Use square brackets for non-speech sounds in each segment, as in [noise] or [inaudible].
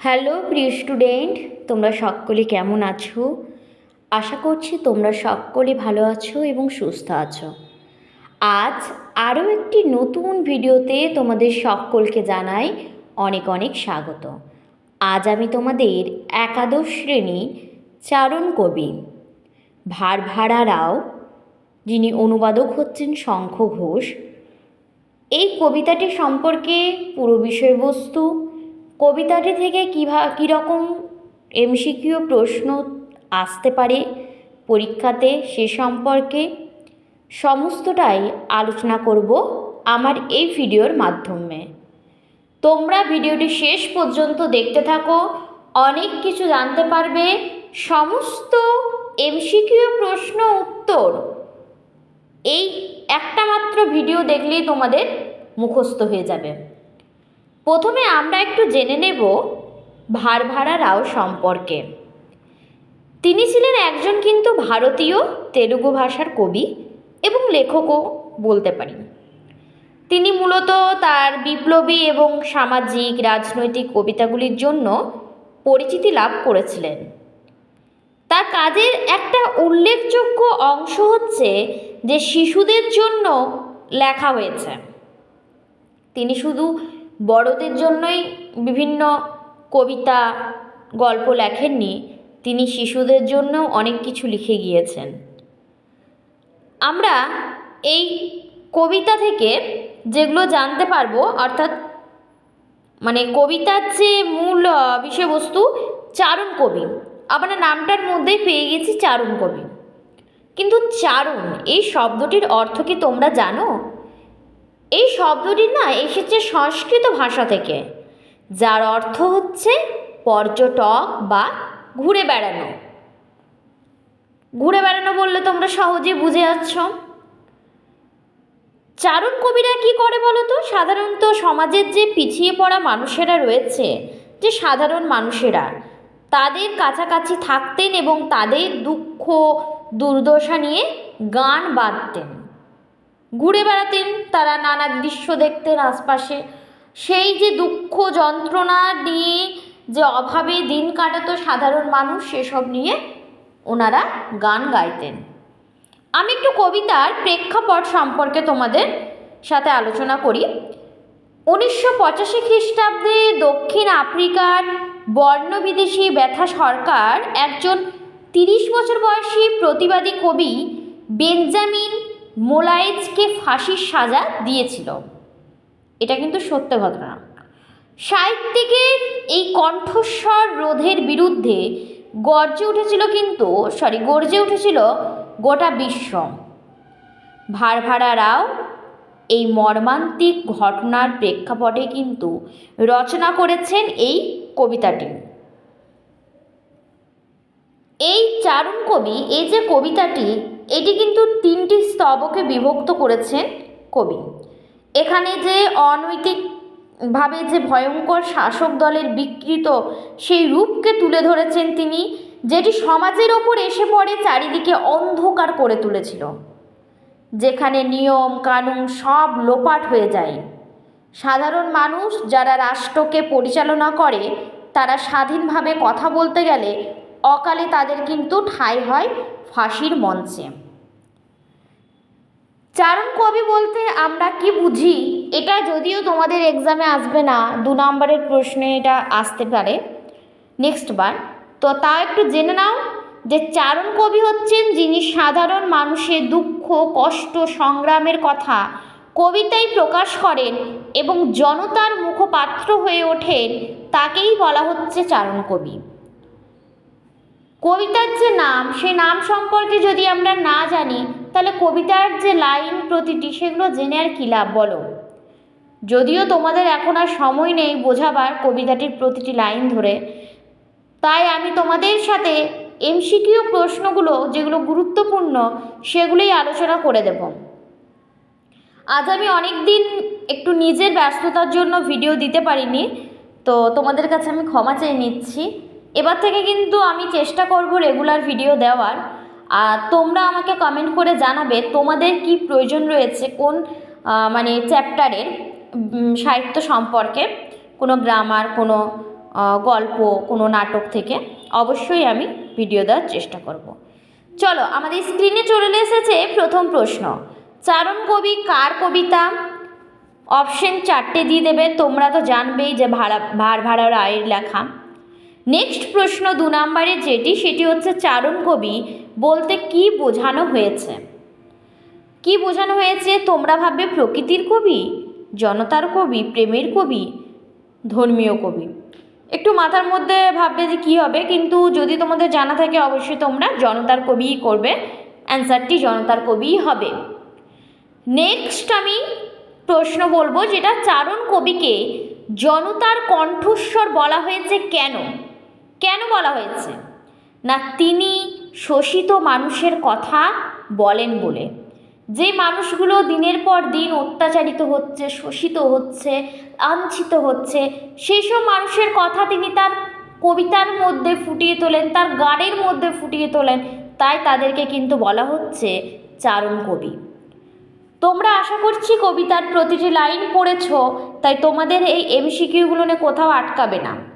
Hello প্রিয় student, তোমরা সকলে কেমন আছো? আশা করছি তোমরা সকলে ভালো আছো এবং সুস্থ আছো। আজ আরও একটি নতুন ভিডিওতে তোমাদের সকলকে জানাই অনেক অনেক স্বাগত। আজ আমি তোমাদের একাদশ শ্রেণি চারণ কবি ভারভারা রাও, যিনি অনুবাদক হচ্ছেন শঙ্খ ঘোষ, এই কবিতাটি সম্পর্কে পুরো বিষয়বস্তু কবিতাটি থেকে কীভা, কীরকম এমসিকিউ প্রশ্ন আসতে পারে পরীক্ষাতে সে সম্পর্কে সমস্তটাই আলোচনা করব আমার এই ভিডিওর মাধ্যমে। তোমরা ভিডিওটি শেষ পর্যন্ত দেখতে থাকো, অনেক কিছু জানতে পারবে, সমস্ত এমসিকিউ প্রশ্ন উত্তর এই একটা মাত্র ভিডিও দেখলেই তোমাদের মুখস্থ হয়ে যাবে। প্রথমে আমরা একটু জেনে নেব ভারভারা রাও সম্পর্কে। তিনি ছিলেন একজন কিন্তু ভারতীয় তেলুগু ভাষার কবি এবং লেখকও বলতে পারি। তিনি মূলত তার বিপ্লবী এবং সামাজিক, রাজনৈতিক কবিতাগুলির জন্য পরিচিতি লাভ করেছিলেন। তার কাজের একটা উল্লেখযোগ্য অংশ হচ্ছে যে শিশুদের জন্য লেখা হয়েছে। তিনি শুধু বড়দের জন্যই বিভিন্ন কবিতা, গল্প লেখেননি, তিনি শিশুদের জন্যও অনেক কিছু লিখে গিয়েছেন। আমরা এই কবিতা থেকে যেগুলো জানতে পারব, অর্থাৎ মানে কবিতার যে মূল বিষয়বস্তু চারণ কবি। আমরা নামটার মধ্যেই পেয়ে গেছি চারণ কবি। কিন্তু চারণ, এই শব্দটির অর্থ কি তোমরা জানো? এই শব্দটি না এসেছে সংস্কৃত ভাষা থেকে, যার অর্থ হচ্ছে পর্যটক বা ঘুরে বেড়ানো। ঘুরে বেড়ানো বললে তোমরা সহজে বুঝে যাচ্ছ। চারণ কবিরা কি করে বলো তো? সাধারণত সমাজের যে পিছিয়ে পড়া মানুষেরা রয়েছে, যে সাধারণ মানুষেরা, তাদের কাছাকাছি থাকতেন এবং তাদের দুঃখ, দুর্দশা নিয়ে গান বাঁধতেন ঘুরে বেড়াতেন, তারা নানা দৃশ্য দেখতেন আশপাশে। সেই যে দুঃখ যন্ত্রণা নিয়ে যে অভাবে দিন কাটাতো সাধারণ মানুষ, সেসব নিয়ে ওনারা গান গাইতেন। আমি একটু কবিতার প্রেক্ষাপট সম্পর্কে তোমাদের সাথে আলোচনা করি। উনিশশো পঁচাশি খ্রিস্টাব্দে দক্ষিণ আফ্রিকার বর্ণবিদেশী ব্যথা সরকার একজন তিরিশ বছর বয়সী প্রতিবাদী কবি বেঞ্জামিন মোলায়েজকে ফাঁসির সাজা দিয়েছিল। এটা কিন্তু সত্য ঘটনা। সাহিত্যিকের এই কণ্ঠস্বর রোধের বিরুদ্ধে গর্জে উঠেছিল কিন্তু সরি গর্জে উঠেছিল গোটা বিশ্ব। ভারভারা রাও এই মর্মান্তিক ঘটনার প্রেক্ষাপটে কিন্তু রচনা করেছেন এই কবিতাটি। এই চারণ কবি, এই যে কবিতাটি এটি কিন্তু তিনটি স্তবকে বিভক্ত করেছেন কবি। এখানে যে অনৈতিকভাবে যে ভয়ঙ্কর শাসক দলের বিকৃত সেই রূপকে তুলে ধরেছেন তিনি, যেটি সমাজের ওপর এসে পড়ে চারিদিকে অন্ধকার করে তুলেছিল, যেখানে নিয়ম, কানুন সব লোপাট হয়ে যায়। সাধারণ মানুষ যারা রাষ্ট্রকে পরিচালনা করে, তারা স্বাধীনভাবে কথা বলতে গেলে অকালে তাদের কিন্তু ঠাঁই হয় ফাঁসির মঞ্চে। চারণ কবি বলতে আমরা কি বুঝি, এটা যদিও তোমাদের এক্সামে আসবে না, দু নম্বরের প্রশ্নে এটা আসতে পারে। নেক্সট বার। তো তাও একটু জেনে নাও যে চারণ কবি হচ্ছেন যিনি সাধারণ মানুষের দুঃখ, কষ্ট, সংগ্রামের কথা কবিতায় প্রকাশ করেন এবং জনতার মুখপাত্র হয়ে ওঠেন, তাকেই বলা হচ্ছে চারণ কবি। কবিতার যে নাম সেই নাম সম্পর্কে যদি আমরা না জানি, তাহলে কবিতার যে লাইন প্রতিটি, সেগুলো জেনে আর কী লাভ বলো? যদিও তোমাদের এখন আর সময় নেই বোঝাবার কবিতাটির প্রতিটি লাইন ধরে, তাই আমি তোমাদের সাথে এমসিকিউ প্রশ্নগুলো, যেগুলো গুরুত্বপূর্ণ, সেগুলোই আলোচনা করে দেব। আজ আমি অনেক দিন একটু নিজের ব্যস্ততার জন্য ভিডিও দিতে পারিনি, তো তোমাদের কাছে আমি ক্ষমা চেয়ে নিচ্ছি। এবার থেকে কিন্তু আমি চেষ্টা করব রেগুলার ভিডিও দেওয়ার। আর তোমরা আমাকে কমেন্ট করে জানাবে তোমাদের কি প্রয়োজন রয়েছে কোন মানে চ্যাপ্টারের সাহিত্য সম্পর্কে, কোনো গ্রামার কোনো গল্প, কোনো নাটক থেকে। অবশ্যই আমি ভিডিও দেওয়ার চেষ্টা করব। চলো, আমাদের স্ক্রিনে চলে এসেছে প্রথম প্রশ্ন। চারণ কবি কার কবিতা? অপশন চারটে দিয়ে দেবে, তোমরা তো জানবেই যে ভাড়া ভার ভাড়া রায়ের লেখা। নেক্সট প্রশ্ন দু নম্বরে যেটি, সেটি হচ্ছে চারণ কবি বলতে কি বোঝানো হয়েছে? কি বোঝানো হয়েছে? তোমরা ভাববে প্রকৃতির কবি, জনতার কবি, প্রেমের কবি, ধর্মীয় কবি। একটু মাথার মধ্যে ভাববে যে কী হবে, কিন্তু যদি তোমাদের জানা থাকে অবশ্যই তোমরা জনতার কবিই করবে অ্যান্সারটি জনতার কবিই হবে। নেক্সট আমি প্রশ্ন বলব যেটা চারণ কবিকে জনতার কণ্ঠস্বর বলা হয়েছে কেন? কেন বলা হয়েছে? না, তিনি শোষিত মানুষের কথা বলেন বলে। যে মানুষগুলো দিনের পর দিন অত্যাচারিত হচ্ছে, শোষিত হচ্ছে, লাঞ্ছিত হচ্ছে সেই সব মানুষের কথা তিনি তার কবিতার মধ্যে ফুটিয়ে তোলেন, তার গানের মধ্যে ফুটিয়ে তোলেন। তাই তাদেরকে কিন্তু বলা হচ্ছে চারণ কবি। তোমরা আশা করছি কবিতার প্রতিটি লাইন পড়েছ, তাই তোমাদের এই এমসিকিউগুলো কোথাও আটকাবে না।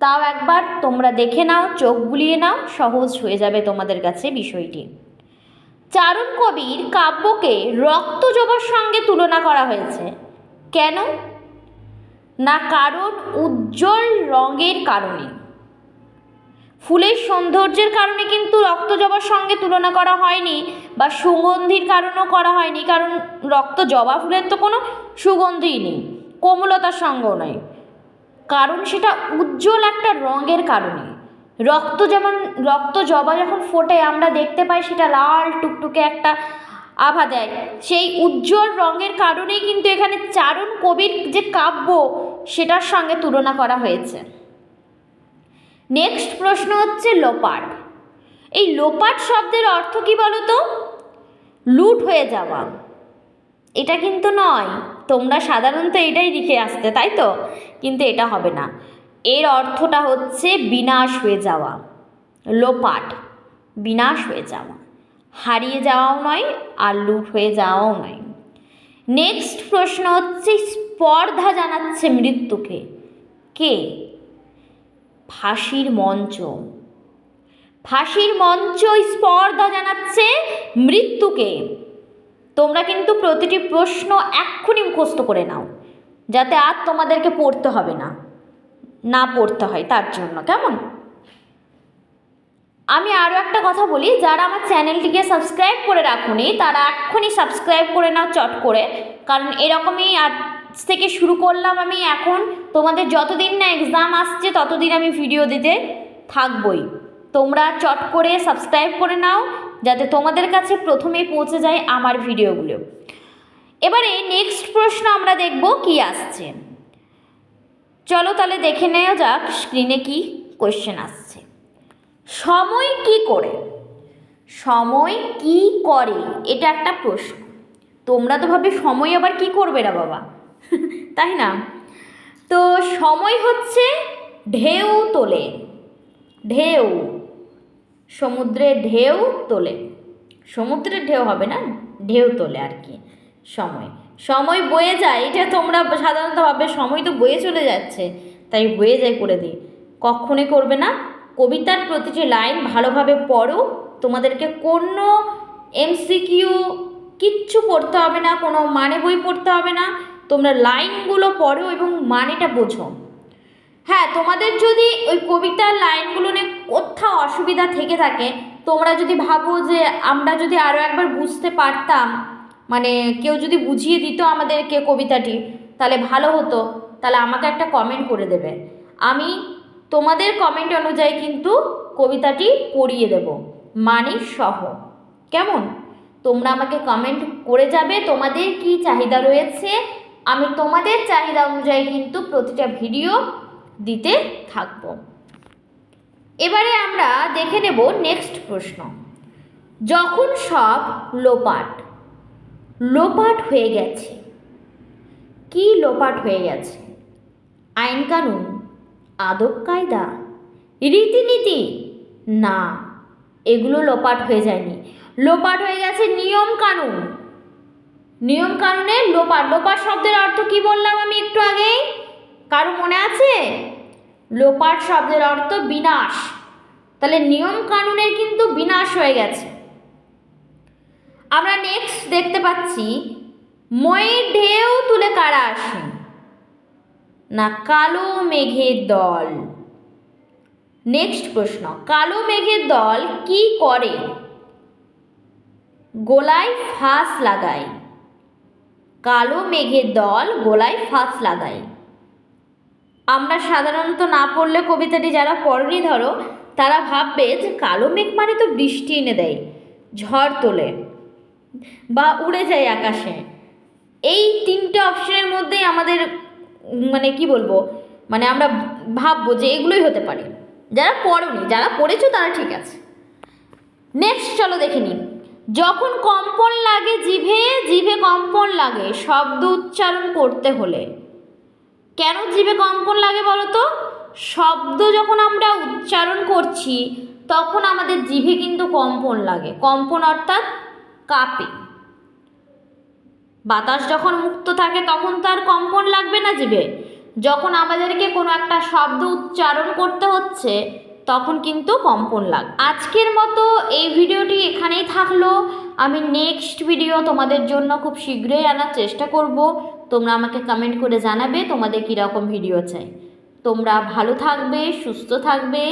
তাও একবার তোমরা দেখে নাও, চোখ বুলিয়ে নাও, সহজ হয়ে যাবে তোমাদের কাছে বিষয়টি। চারণ কবির কাব্যকে রক্তজবার সঙ্গে তুলনা করা হয়েছে। কেন? না কারণ উজ্জ্বল রঙের কারণে। ফুলের সৌন্দর্যের কারণে কিন্তু রক্তজবার সঙ্গে তুলনা করা হয়নি বা সুগন্ধির কারণেও করা হয়নি, কারণ রক্ত জবা ফুলের তো কোনো সুগন্ধিই নেই, কোমলতার সঙ্গেও নয়। কারণ সেটা উজ্জ্বল একটা রঙের কারণে। রক্ত যেমন, রক্ত জবা যখন ফোটে, আমরা দেখতে পাই সেটা লাল টুকটুকে একটা আভা দেয়। সেই উজ্জ্বল রঙের কারণেই কিন্তু এখানে চারণ কবির যে কাব্য, সেটার সঙ্গে তুলনা করা হয়েছে। নেক্সট প্রশ্ন হচ্ছে লোপাট। এই লোপাট শব্দের অর্থ কি বলো তো লুট হয়ে যাওয়া। এটা কিন্তু নয়। তোমরা সাধারণত এটাই লিখে আসতে, তাই তো? কিন্তু এটা হবে না। এর অর্থটা হচ্ছে বিনাশ হয়ে যাওয়া, লোপাট, বিনাশ হয়ে যাওয়া। হারিয়ে যাওয়াও নয় আর লুট হয়ে যাওয়াও নয়। নেক্সট প্রশ্ন হচ্ছে, স্পর্ধা জানাচ্ছে মৃত্যুকে। কে? ফাঁসির মঞ্চ। ফাঁসির মঞ্চ স্পর্ধা জানাচ্ছে মৃত্যুকে। তোমরা কিন্তু প্রতিটি প্রশ্ন এক্ষুনি মুখস্থ করে নাও, যাতে আর তোমাদেরকে পড়তে হবে না না পড়তে হয় তার জন্য, কেমন? আমি আরও একটা কথা বলি, যারা আমার চ্যানেলটিকে সাবস্ক্রাইব করে রাখুনি, তারা এক্ষুনি সাবস্ক্রাইব করে নাও চট করে, কারণ এরকমই আজ থেকে শুরু করলাম আমি এখন। তোমাদের যতদিন না এক্সাম আসছে, ততদিন আমি ভিডিও দিতে থাকবই। তোমরা চট করে সাবস্ক্রাইব করে নাও, যাতে তোমাদের কাছে প্রথমেই পৌঁছে যায় আমার ভিডিওগুলো এবারে নেক্সট প্রশ্ন আমরা দেখব কি আসছে। চলো তাহলে দেখে নেওয়া যাক স্ক্রিনে কি কোয়েশ্চেন আসছে। সময় কি করে? সময় কি করে? এটা একটা প্রশ্ন। তোমরা তো ভাবে সময় আবার কি করবে না বাবা? [laughs] তাই না? তো সময় হচ্ছে ঢেউ তোলে। ঢেউ। সমুদ্রের ঢেউ তোলে। সমুদ্রের ঢেউ হবে না, ঢেউ তোলে আর কি, সময়। সময় বয়ে যায়, এটা তোমরা সাধারণত ভাবে সময় তো বয়ে চলে যাচ্ছে, তাই বয়ে যায় করে দিই। কখনোই করবে না, কবিতার প্রতিটি লাইন ভালোভাবে পড়ো, তোমাদেরকে কোনো এমসিকিউ কিচ্ছু পড়তে হবে না, কোনো মানে বই পড়তে হবে না, তোমরা লাইনগুলো পড়ো এবং মানেটা বোঝো। হ্যাঁ তোমাদের যদি ওই কবিতার লাইনগুলো নিয়ে কোথাও অসুবিধা থেকে থাকে, তোমরা যদি ভাবো যে আমরা যদি আরও একবার বুঝতে পারতাম মানে কেউ যদি বুঝিয়ে দিত আমাদেরকে কবিতাটি, তাহলে ভালো হতো। তাহলে আমাকে একটা কমেন্ট করে দেবে। আমি তোমাদের কমেন্ট অনুযায়ী কিন্তু কবিতাটি পড়িয়ে দেব। মানে সহ। কেমন? তোমরা আমাকে কমেন্ট করে যাবে, তোমাদের কি চাহিদা রয়েছে? আমি তোমাদের চাহিদা অনুযায়ী কিন্তু প্রতিটা ভিডিও দিতে থাকব। এবারে আমরা দেখে নেব নেক্সট প্রশ্ন। যখন সব লোপাট লোপাট হয়ে গেছে, কি লোপাট হয়ে গেছে? আইন কানুন আদব কায়দা, রীতিনীতি? না, এগুলো লোপাট হয়ে যায়নি। লোপাট হয়ে গেছে নিয়ম কানুন নিয়ম কানুনে লোপাট লোপাট শব্দের অর্থ কি বললাম আমি একটু আগেই? কারও মনে আছে? লোপাট শব্দের অর্থ বিনাশ। তাহলে নিয়ম কানুনের কিন্তু বিনাশ হয়ে গেছে। আমরা নেক্সট দেখতে পাচ্ছি, ময়ের ঢেউ তুলে কারা আসে না, কালো মেঘের দল। নেক্সট প্রশ্ন, কালো মেঘের দল কি করে? গোলায় ফাঁস লাগায়। কালো মেঘের দল গোলায় ফাঁস লাগায়। আমরা সাধারণত না পড়লে কবিতাটি যারা পড়নি ধরো, তারা ভাববে যে কালো মেঘ মানে তো বৃষ্টি এনে দেয়, ঝড় তোলে বা উড়ে যায় আকাশে। এই তিনটে অপশনের মধ্যেই আমাদের মানে কি বলব মানে আমরা ভাববো যে এগুলোই হতে পারে। যারা পড়নি, যারা পড়েছো তারা ঠিক আছে। নেক্সট চলো দেখে নিন যখন কম্পন লাগে জিভে জিভে কম্পন লাগে, শব্দ উচ্চারণ করতে হলে। কেন জিভে কম্পন লাগে বলো তো শব্দ যখন আমরা উচ্চারণ করছি, তখন আমাদের জিভে কিন্তু কম্পন লাগে। কম্পন অর্থাৎ কাঁপে। বাতাস যখন মুক্ত থাকে, তখন তো আর কম্পন লাগবে না জিভে। যখন আমাদেরকে কোনো একটা শব্দ উচ্চারণ করতে হচ্ছে, তখন কিন্তু কম্পন লাগ। আজকের মতো এই ভিডিওটি এখানেই থাকল। আমি নেক্সট ভিডিও তোমাদের জন্য খুব শীঘ্রই আনার চেষ্টা করব। তোমরা আমাকে কমেন্ট করে জানাবে তোমাদের কীরকম ভিডিও চাই। তোমরা ভালো থাকবে, সুস্থ থাকবে।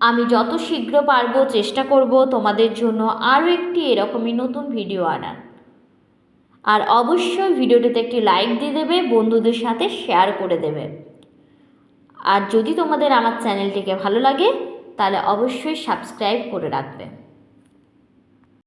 আমি যত শীঘ্র পারব চেষ্টা করব তোমাদের জন্য আরও একটি এরকমই নতুন ভিডিও আনার। আর অবশ্যই ভিডিওটিতে একটি লাইক দিয়ে দেবে, বন্ধুদের সাথে শেয়ার করে দেবে। আর যদি তোমাদের আমার চ্যানেলটিকে ভালো লাগে, তাহলে অবশ্যই সাবস্ক্রাইব করে রাখবে।